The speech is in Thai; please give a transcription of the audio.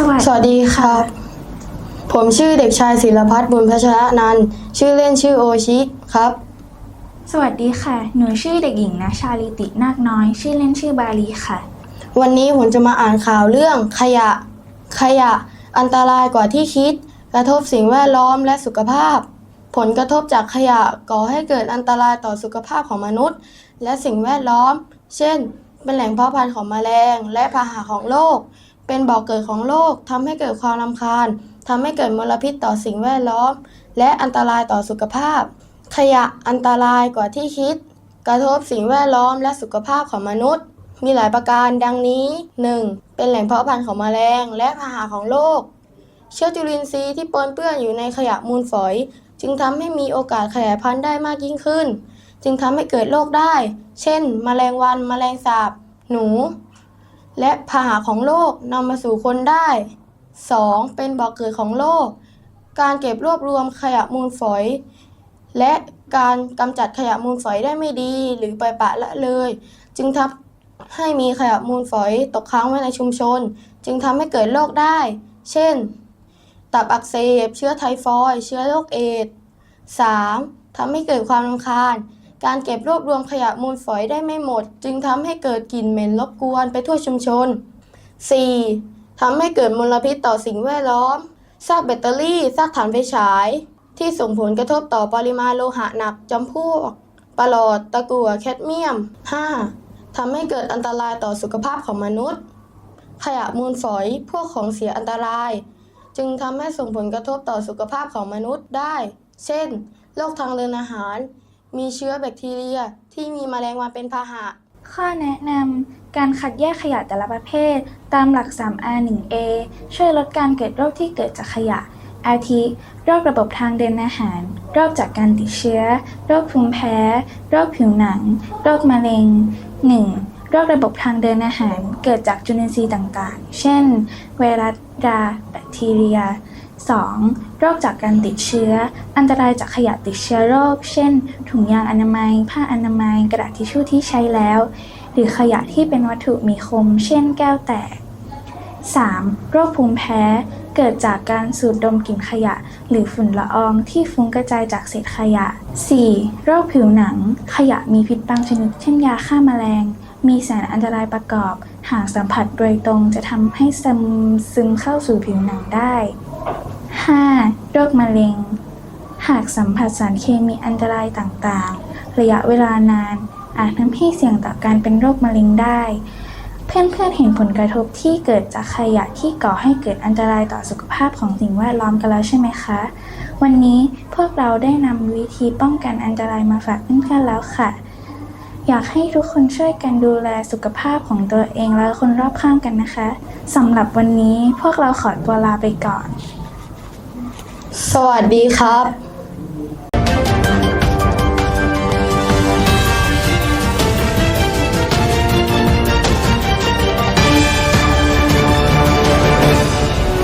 สวัสสวัสดีครับ ผมชื่อเด็กชายศิลพัฒน์บุญพัชรนันท์ชื่อเล่นชื่อโอชิครับ สวัสดีค่ะ หนูชื่อเด็กหญิงนะชาลิตินาคน้อย ชื่อเล่นชื่อบาลีค่ะ วันนี้ผมจะมาอ่านข่าวเรื่องขยะ ขยะ อันตรายกว่าที่คิด กระทบสิ่งแวดล้อมและสุขภาพ ผลกระทบจากขยะก่อให้เกิดอันตรายต่อสุขภาพของมนุษย์ และสิ่งแวดล้อม เช่น เป็นแหล่งเพาะพันธุ์ของแมลง และพาหะของโรค เป็นบ่อกเกิดของโรคทำให้เกิดความรำคาญทำให้เกิดมลพิษต่อสิ่งแวดล้อม และอันตรายต่อสุขภาพ ขยะอันตรายกว่าที่คิด กระทบสิ่งแวดล้อมและสุขภาพของมนุษย์ มีหลายประการดังนี้ 1. เป็นแหล่งเพาะพันธุ์ของแมลงและพาหะของโรคเชื้อจุลินทรีย์ที่ปนเปื้อนอยู่ในขยะมูลฝอย จึงทำให้มีโอกาสขยายพันธุ์ได้มากยิ่งขึ้น จึงทำให้เกิดโรคได้ เช่น แมลงวัน แมลงสาบ หนู และพาหะของโรคนำมาสู่คนได้ 2. เป็นบ่อกเกิดของโรค การเก็บรวบรวมขยะมูลฝอย และการกำจัดขยะมูลฝอยได้ไม่ดีหรือปล่อยปละละเลย จึงทำให้มีขยะมูลฝอยตกค้างไว้ในชุมชน จึงทำให้เกิดโรคได้ เช่น ตับอักเสบ เชื้อไทฟอยด์เชื้อโรคเอดส์ 3. ทำให้เกิดความรำคาญ การเก็บรวบรวมขยะมูลฝอยได้ไม่หมด จึงทำให้เกิดกลิ่นเหม็นรบกวนไปทั่วชุมชน 4. ทำให้เกิดมลพิษต่อสิ่งแวดล้อมซากแบตเตอรี่ซากถ่านไฟฉาย ที่ส่งผลกระทบต่อปริมาณโลหะหนักจำพวกปลอด ตะกั่วแคดเมียม 5. ทำให้เกิดอันตรายต่อสุขภาพของมนุษย์ ขยะมูลฝอยพวกของเสียอันตราย จึงทำให้ส่งผลกระทบต่อสุขภาพของมนุษย์ได้ เช่น โรคทางเดินอาหาร มีเชื้อแบคทีเรียที่มีมแมลงวันเป็นพาหะ ข้อแนะนำการคัดแยกขยะแต่ละประเภท ตามหลัก 3R 1A ช่วยลดการเกิดโรคที่เกิดจากขยะ อาทิโรคระบบทางเดินอาหาร โรคจากการติดเชื้อ โรคภูมิแพ้ โรคผิวหนัง โรคมะเร็ง 1. โรคระบบทางเดินอาหาร เกิดจากจุลินทรีย์ต่างๆ เช่น ไวรัสราแบคทีเรีย 2. โรคจากการติดเชื้อ อันตรายจากขยะติดเชื้อโรค เช่น ถุงยางอนามัย ผ้าอนามัย กระดาษทิชชู่ที่ใช้แล้ว หรือขยะที่เป็นวัตถุมีคม เช่น แก้วแตก 3. โรคภูมิแพ้ เกิดจากการสูดดมกลิ่นขยะ หรือฝุ่นละอองที่ฟุ้งกระจายจากเศษขยะ 4. โรคผิวหนัง ขยะมีพิษบางชนิด เช่นยาฆ่าแมลง มีสารอันตรายประกอบ หากสัมผัสโดยตรงจะทำให้ซึมซึมเข้าสู่ผิวหนังได้ 5. โรคมะเร็ง หากสัมผัสสารเคมีอันตรายต่างๆ ระยะเวลานาน อาจทำให้เสี่ยงต่อการเป็นโรคมะเร็งได้ เพื่อนๆเห็นผลกระทบที่เกิดจากขยะที่ก่อให้เกิดอันตรายต่อสุขภาพของสิ่งแวดล้อมกันแล้วใช่ไหมคะ วันนี้พวกเราได้นำวิธีป้องกันอันตรายมาฝากเพื่อนๆแล้วค่ะอยากให้ทุกคนช่วยกันดูแลสุขภาพของตัวเองและคนรอบข้างกันนะคะ สำหรับวันนี้พวกเราขอตัวลาไปก่อน สวัสดีครับ